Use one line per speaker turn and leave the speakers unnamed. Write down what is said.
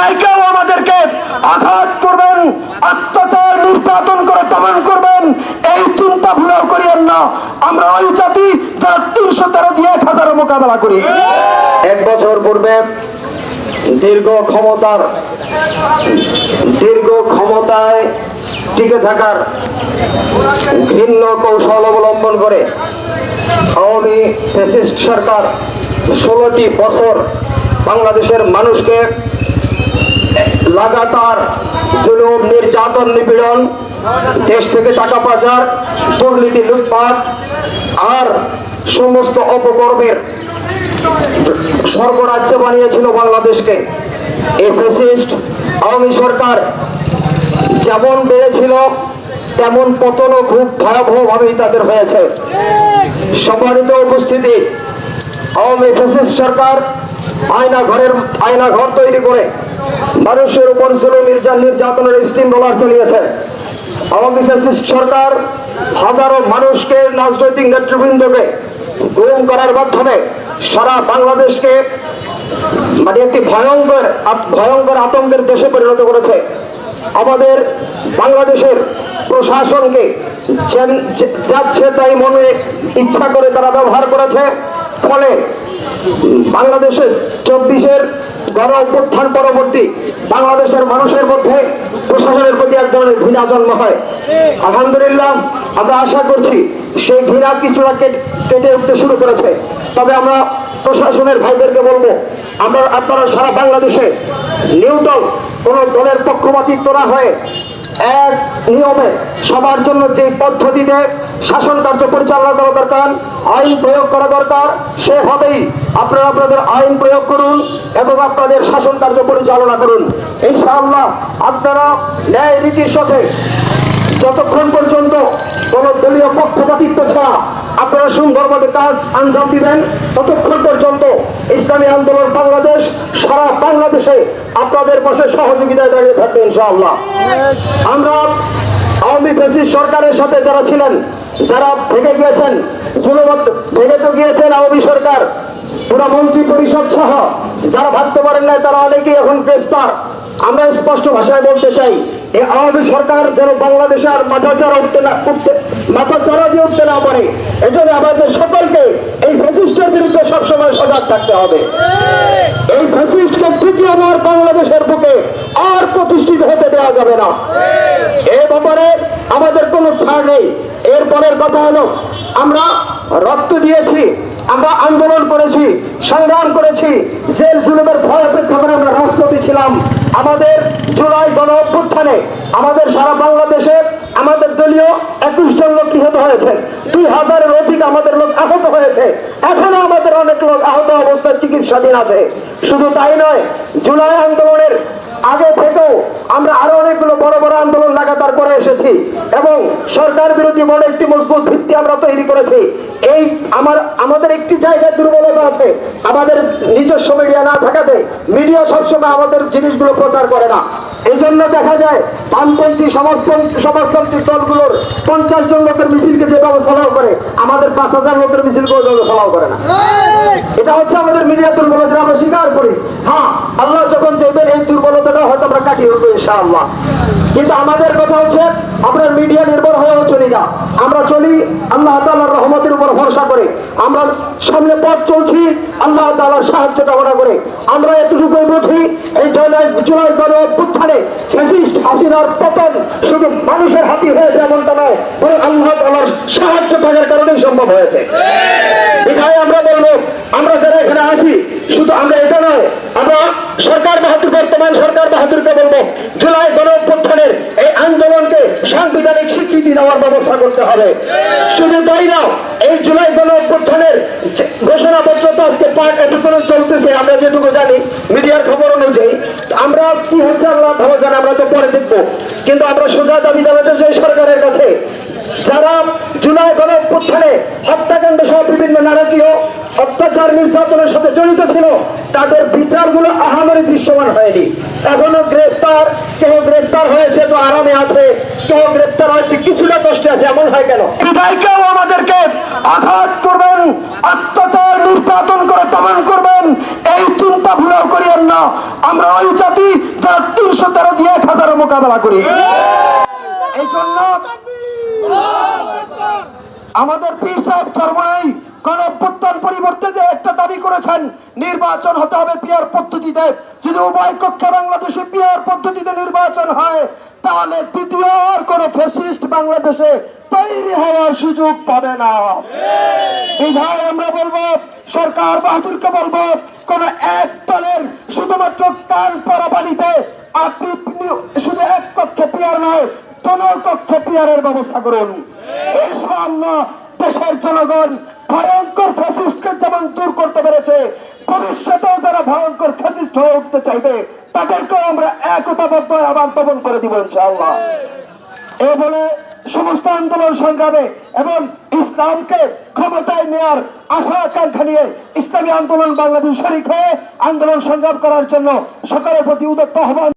বিদায় কেউ আমাদেরকে আঘাত করবেন, অত্যাচার নির্যাতন করে দমন করবেন, এই চিন্তা ভুলেও করিয়েন না। আমরা ওই জাতি যারা তিনশো তেরো দিয়ে এক হাজারের মোকাবেলা করি।
এক বছর পূর্বে দীর্ঘ ক্ষমতার, দীর্ঘ ক্ষমতায় টিকে থাকার ভিন্ন কৌশল অবলম্বন করে আওয়ামী সরকার ষোলোটি বছর বাংলাদেশের মানুষকে লাগাতার জুলুম, নির্যাতন, নিপীড়ন, দেশ থেকে টাকা পাচার, দুর্নীতি, লুটপাট আর সমস্ত অপকর্মের সর্বরাজ্য বানিয়েছিল বাংলাদেশকে। এই ফেসিস্ট আওয়ামী সরকার যেমন বেড়েছিল তেমন পতনও খুব ভয়াবহভাবেই তাদের হয়েছে। সম্মানিত উপস্থিতি, আওয়ামী ফেসিস্ট সরকার আয়না ঘরের আয়না ঘর তৈরি করে মানুষের উপর জুলুম, নির্যাতন, নির্যাতনের স্টিম রোলার চালিয়েছে। আওয়ামী ফ্যাসিস্ট সরকার হাজারো মানুষকে রাজনৈতিক নেতৃবৃন্দকে গুম করার মাধ্যমে সারা বাংলাদেশকে মানে একটি ভয়ঙ্কর ভয়ঙ্কর আতঙ্কের দেশে পরিণত করেছে। আমাদের বাংলাদেশের প্রশাসনকে যাচ্ছে তাই মনে ইচ্ছা করে তারা ব্যবহার করেছে। ফলে বাংলাদেশের চব্বিশের গণ অভ্যুত্থান পরবর্তী বাংলাদেশের মানুষের মধ্যে প্রশাসনের প্রতি এক ধরনের ঘৃণা জন্ম হয়। আলহামদুলিল্লাহ, আমরা আশা করছি সেই ঘৃণা কিছুটা কেট- উঠতে শুরু করেছে। তবে আমরা প্রশাসনের ভাইদেরকে বলব, আমরা আপনারা সারা বাংলাদেশে নিউটন কোন দলের পক্ষপাতিত্ব না হয়ে এক নিয়মে সবার জন্য যে পদ্ধতিতে শাসন কার্য পরিচালনা করা দরকার, আইন প্রয়োগ করা দরকার, সেভাবেই আপনারা আপনাদের আইন প্রয়োগ করুন এবং আপনাদের শাসন কার্য পরিচালনা করুন। এই ইনশাআল্লাহ আপনারা ন্যায় নীতির সাথে যতক্ষণ পর্যন্ত কোন দলীয় পক্ষপাতিত্ব ছাড়া আপনারা সুন্দরভাবে কাজ আঞ্জাম দিবেন, ততক্ষণ পর্যন্ত ইসলামী আন্দোলন বাংলাদেশ, সারা বাংলাদেশে আপনাদের পাশে সহযোগিতায় দাঁড়িয়ে থাকবে ইনশাআল্লাহ। আমরা আওয়ামী ফেসিস সরকারের সাথে যারা ছিলেন, যারা ভেঙে গিয়েছেন ভেঙে তো গিয়েছেন আওয়ামী সরকার, পুরো মন্ত্রী পরিষদ সহ, যারা ভাবতে পারেন না তারা অনেকেই এখন গ্রেফতার। আমরা স্পষ্ট ভাষায় বলতে চাই এই আওয়ামী সরকার যেন বাংলাদেশে আর মাথা চারা উঠতে না উঠতে মাথা চারা দিয়ে উঠতে না পারে, এজন্য আমাদের সকলকে এই ফ্যাসিস্টের বিরুদ্ধে সবসময় সজাগ থাকতে হবে। এই ফ্যাসিস্টকে তৃতীয়বার বাংলাদেশের বুকে আর প্রতিষ্ঠিত হতে দেওয়া যাবে না। এ ব্যাপারে আমাদের কোনো ছাড় নেই। এরপরের কথা হলো, আমরা রক্ত দিয়েছি, আমরা আন্দোলন করেছি, সংগ্রাম করেছি, জেল জুলুমের ভয় অপেক্ষা করে আমরা রাজপথে ছিলাম। আমাদের জুলাই গণ অভ্যুত্থানে আমাদের সারা বাংলাদেশে আমাদের দলীয় একুশ জন লোক নিহত হয়েছে, দুই হাজারের অধিক আমাদের লোক আহত হয়েছে। এখনও আমাদের অনেক লোক আহত অবস্থায় চিকিৎসাধীন আছে। শুধু তাই নয়, জুলাই আন্দোলনের আগে থেকেও আমরা আরও অনেকগুলো বড় বড় আন্দোলন লাগাতার করে এসেছি এবং সরকার বিরোধী বড় একটি মজবুত ভিত্তি আমরা তৈরি করেছি। এই আমার আমাদের একটি জায়গায় দুর্বলতা আছে। আমাদের নিজস্ব মিডিয়া না থাকাতে মিডিয়া সবসময় আমাদের জিনিসগুলো প্রচার করে না। এই জন্য দেখা যায় বামপন্থী সমাজপন্থী সমাজতান্ত্রিক দলগুলোর পঞ্চাশ জন লোকের মিছিলকে যেভাবে ফলাও করে আমাদের পাঁচ হাজার লোকের মিছিলকে ওইভাবে ফলাও করে না। এটা হচ্ছে আমাদের মিডিয়া দুর্বলতা আমরা স্বীকার করি। হ্যাঁ আল্লাহ যখন চাইবেন এই দুর্বলতাটা los কাটিয়ে উঠবো ইনশাআল্লাহ। কিন্তু আমাদের কথা হচ্ছে, আমরা মিডিয়া নির্ভর হয়েও চলি না। আমরা চলি আল্লাহ তাআলার রহমতের উপর ভরসা করে। আমরা সামনে পথ চলছি, আল্লাহ তাআলার সাহায্য কামনা করে। আমরা এতটুকুই বুঝি, এই জুলাই জুলাই গণ অভ্যুত্থানে হাসিনার পতন শুধু মানুষের হাতি হয়েছে এমনটা নয়, বরং আল্লাহ তাআলার সাহায্য থাকার কারণেই সম্ভব হয়েছে। এটাই আমরা বলব, আমরা যারা এখানে আছি, শুধু আমরা এটা নয়, আমরা সরকার বাহাদুর, বর্তমান সরকার বাহাদুরকে বলব জুলাই গণ অভ্যুত্থানের এই আন্দোলনকে সাংবিধানিক স্বীকৃতি দেওয়ার ব্যবস্থা করতে হবে। শুধু তাই না, এই জুলাই গণ অভ্যুত্থানের ঘোষণাপত্র তো আজকে পাঠ এতক্ষণ চলতেছে, আমরা যেটুকু জানি, মিডিয়ার খবর অনুযায়ী, আমরা কি হচ্ছে আল্লাহ ভালো জানি, আমরা তো পরে দেখব। কিন্তু আমরা সোজা দাবি জানাতে চাই সরকারের কাছে যারা জুলাই গণ অভ্যুত্থানে হত্যাকাণ্ড সহ বিভিন্ন নারকীয় অত্যাচার নির্যাতনের সাথে জড়িত ছিল তাদের বিচারগুলো আহামরি দৃশ্যমান হয়নি। এখনও গ্রেফতার কেউ গ্রেফতার হয়েছে তো আরামে আছে কেউ গ্রেফতার হয়েছে কিছুটা কষ্টে আছে এমন হয় কেন?
কেউ আমাদেরকে আঘাত করবেন অত্যাচার নির্যাতন করে দমন করবেন এই চিন্তা চিন্তা ভুলেও করিয়েন না। আমরা ওই জাতি যারা তিনশো তেরো দিয়ে এক হাজারের মোকাবেলা করি। এই জন্য আমাদের পীর সাহেব চরমনাই গণঅভ্যুত্থান পরিবর্তে যে একটা দাবি করেছেন, নির্বাচন হতে হবে পিয়ার পদ্ধতিতে। যদি উভয় কক্ষে বাংলাদেশে পিয়ার পদ্ধতিতে নির্বাচন হয়, তাহলে তৃতীয় কোন ফ্যাসিস্ট বাংলাদেশে তৈরি হওয়ার সুযোগ পাবে না। বিধায় আমরা বলব, সরকার বাহাদুরকে বলব, কোন এক দলের শুধুমাত্র কান পরা পানিতে আপনি শুধু এক কক্ষে পিয়ার নয় কোন কক্ষে পিয়ারের ব্যবস্থা করুন। ইনশাআল্লাহ দেশের জনগণ ভয়ঙ্কর ফ্যাসিস্টকে যেমন দূর করতে পেরেছে, ভবিষ্যতেও যারা ভয়ঙ্কর ফ্যাসিস্ট হয়ে উঠতে চাইবে, তাদেরকেও আমরা একতাবদ্ধ আবার দমন করে দিব ইনশাআল্লাহ। এ বলে সমস্ত আন্দোলন সংগ্রামে এবং ইসলামকে ক্ষমতায় নেওয়ার আশা আকাঙ্ক্ষা নিয়ে ইসলামী আন্দোলন বাংলাদেশ শরিক হয়ে আন্দোলন সংগ্রাম করার জন্য সকলের প্রতি উদত্ত আহ্বান